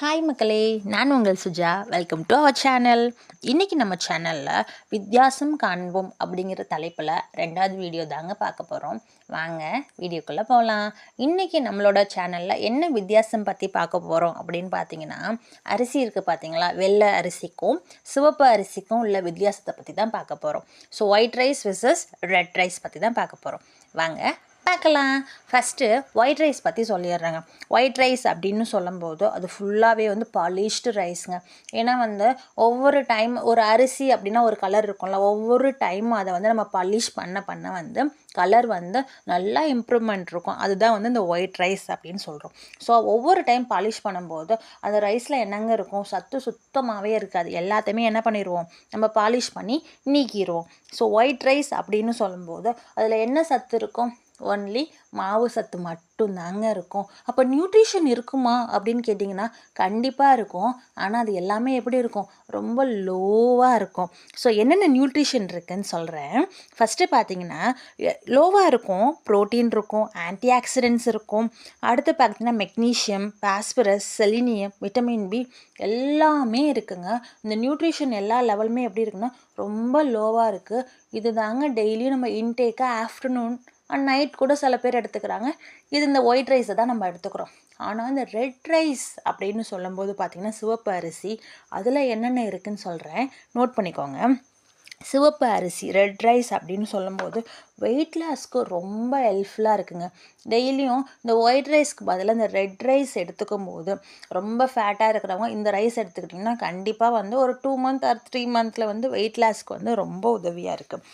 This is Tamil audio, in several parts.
ஹாய் மக்களே. நான் உங்கள் Suja. Welcome to our channel இன்றைக்கி நம்ம சேனலில் வித்தியாசம் காண்போம் அப்படிங்கிற தலைப்பில் ரெண்டாவது வீடியோ தாங்க பார்க்க போகிறோம் வாங்க வீடியோக்குள்ளே போகலாம் இன்றைக்கி நம்மளோட சேனலில் என்ன வித்தியாசம் பற்றி பார்க்க போகிறோம் அப்படின்னு பார்த்தீங்கன்னா அரிசி இருக்குது பார்த்தீங்களா? வெள்ளை அரிசிக்கும் சிவப்பு அரிசிக்கும் உள்ள வித்தியாசத்தை பற்றி தான் பார்க்க போகிறோம் so white rice versus red rice பற்றி தான் பார்க்க போகிறோம் வாங்க பார்க்கலாம். ஃபஸ்ட்டு ஒயிட் ரைஸ் பற்றி சொல்லிடுறேங்க. ஒயிட் ரைஸ் அப்படின்னு சொல்லும்போது அது ஃபுல்லாகவே வந்து பாலிஷ்டு ரைஸுங்க ஏன்னா வந்து ஒவ்வொரு டைம் ஒரு அரிசி அப்படின்னா ஒரு கலர் இருக்கும்ல. ஒவ்வொரு டைமும் அதை வந்து நம்ம பாலிஷ் பண்ண பண்ண வந்து கலர் வந்து நல்லா இம்ப்ரூவ்மெண்ட் இருக்கும். அதுதான் வந்து இந்த ஒயிட் ரைஸ் அப்படின்னு சொல்கிறோம் ஸோ ஒவ்வொரு டைம் பாலிஷ் பண்ணும்போது அந்த ரைஸில் என்னங்க இருக்கும்? சத்து சுத்தமாகவே இருக்காது. எல்லாத்தையுமே என்ன பண்ணிடுவோம்? நம்ம பாலிஷ் பண்ணி நீக்கிடுவோம். ஸோ ஒயிட் ரைஸ் அப்படின்னு சொல்லும்போது அதில் என்ன சத்து இருக்கும்? ஒன்லி மாவு சத்து மட்டும்தாங்க இருக்கும். அப்போ நியூட்ரிஷன் இருக்குமா அப்படின்னு கேட்டிங்கன்னா கண்டிப்பாக இருக்கும். ஆனால் அது எல்லாமே எப்படி இருக்கும்? ரொம்ப லோவாக இருக்கும். ஸோ என்னென்ன நியூட்ரிஷன் இருக்குன்னு சொல்கிறேன் ஃபஸ்ட்டு பார்த்தீங்கன்னா லோவாக இருக்கும். ப்ரோட்டீன் இருக்கும். ஆன்டி ஆக்சிடென்ட்ஸ் இருக்கும். அடுத்து பார்த்தீங்கன்னா magnesium phosphorus selenium vitamin B எல்லாமே இருக்குங்க. இந்த நியூட்ரிஷன் எல்லா லெவலுமே எப்படி இருக்குன்னா ரொம்ப லோவாக இருக்குது இது தாங்க டெய்லியும் நம்ம இன்டேக்காக ஆஃப்டர்நூன் அண்ட் நைட் கூட சில பேர் எடுத்துக்கிறாங்க. இது இந்த ஒயிட் ரைஸை தான் நம்ம எடுத்துக்கிறோம். ஆனால் இந்த ரெட் ரைஸ் அப்படின்னு சொல்லும்போது பார்த்திங்கன்னா சிவப்பு அரிசி அதில் என்னென்ன இருக்குதுன்னு சொல்கிறேன் நோட் பண்ணிக்கோங்க. சிவப்பு அரிசி ரெட் ரைஸ் அப்படின்னு சொல்லும்போது வெயிட் லாஸ்க்கு ரொம்ப ஹெல்ப்ஃபுல்லாக இருக்குங்க. டெய்லியும் இந்த ஒயிட் ரைஸ்க்கு பதிலாக இந்த ரெட் ரைஸ் எடுத்துக்கும் போது ரொம்ப ஃபேட்டாக இருக்கிறவங்க இந்த ரைஸ் எடுத்துக்கிட்டிங்கன்னா கண்டிப்பாக வந்து ஒரு டூ மந்த் ஆர் த்ரீ மந்த்தில் வந்து வெயிட் லாஸ்க்கு வந்து ரொம்ப உதவியாக இருக்குது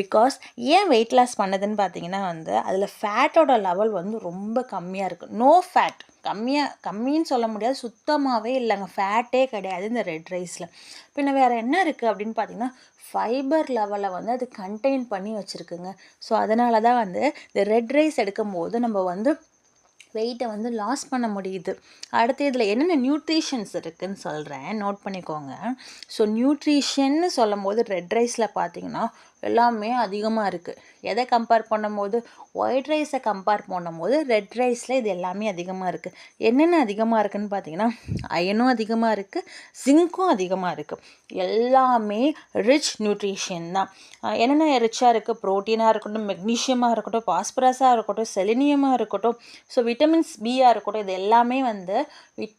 பிகாஸ் ஏன் வெயிட் லாஸ் பண்ணதுன்னு பார்த்தீங்கன்னா வந்து அதில் ஃபேட்டோட லெவல் வந்து ரொம்ப கம்மியாக இருக்குது நோ ஃபேட் கம்மியாக கம்மின்னு சொல்ல முடியாது. சுத்தமாகவே இல்லைங்க. ஃபேட்டே கிடையாது இந்த ரெட் ரைஸில் பின்ன வேறு என்ன இருக்குது அப்படின்னு பார்த்தீங்கன்னா ஃபைபர் லெவலை வந்து அது கண்டெயின் பண்ணி வச்சுருக்குங்க. ஸோ அதனால தான் வந்து இந்த ரெட் ரைஸ் எடுக்கும்போது நம்ம வந்து வெயிட்டை வந்து லாஸ் பண்ண முடியுது. அடுத்து இதில் என்னென்ன நியூட்ரிஷன்ஸ் இருக்குதுன்னு சொல்கிறேன் நோட் பண்ணிக்கோங்க. ஸோ நியூட்ரிஷன்னு சொல்லும் போது ரெட் ரைஸில் பார்த்தீங்கன்னா எல்லாமே அதிகமாக இருக்குது எதை கம்பேர் பண்ணும்போது? ஒயிட் ரைஸை கம்பேர் பண்ணும்போது ரெட் ரைஸில் இது எல்லாமே அதிகமாக இருக்குது என்னென்ன அதிகமாக இருக்குதுன்னு பார்த்தீங்கன்னா அயனும் அதிகமாக இருக்குது ஜிங்க்கும் அதிகமாக இருக்குது எல்லாமே ரிச் நியூட்ரிஷன் தான். என்னென்ன ரிச்சாக இருக்குது ப்ரோட்டீனாக இருக்கட்டும் மெக்னீஷியமாக இருக்கட்டும் பாஸ்பரஸாக இருக்கட்டும் செலினியமாக இருக்கட்டும். ஸோ விட்டமின்ஸ் பியாக இருக்கட்டும் இது எல்லாமே வந்து விட்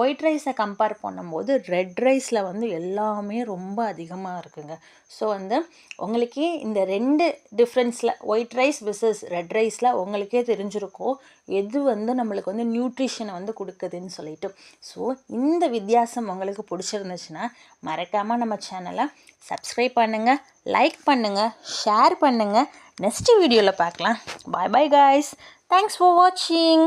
ஒயிட் ரைஸை கம்பேர் பண்ணும்போது ரெட் ரைஸில் வந்து எல்லாமே ரொம்ப அதிகமாக இருக்குங்க. ஸோ வந்து உங்களுக்கே இந்த ரெண்டு டிஃப்ரென்ஸில் ஒயிட் ரைஸ் விசஸ் ரெட் ரைஸில் உங்களுக்கே தெரிஞ்சிருக்கும் எது வந்து நம்மளுக்கு வந்து நியூட்ரிஷனை வந்து கொடுக்குதுன்னு சொல்லிட்டு. ஸோ இந்த வித்தியாசம் உங்களுக்கு பிடிச்சிருந்துச்சுன்னா மறக்காமல் நம்ம சேனலை சப்ஸ்கிரைப் பண்ணுங்கள் லைக் பண்ணுங்கள் ஷேர் பண்ணுங்கள் நெக்ஸ்ட் வீடியோவில் பார்க்கலாம். Bye bye guys thanks for வாட்சிங்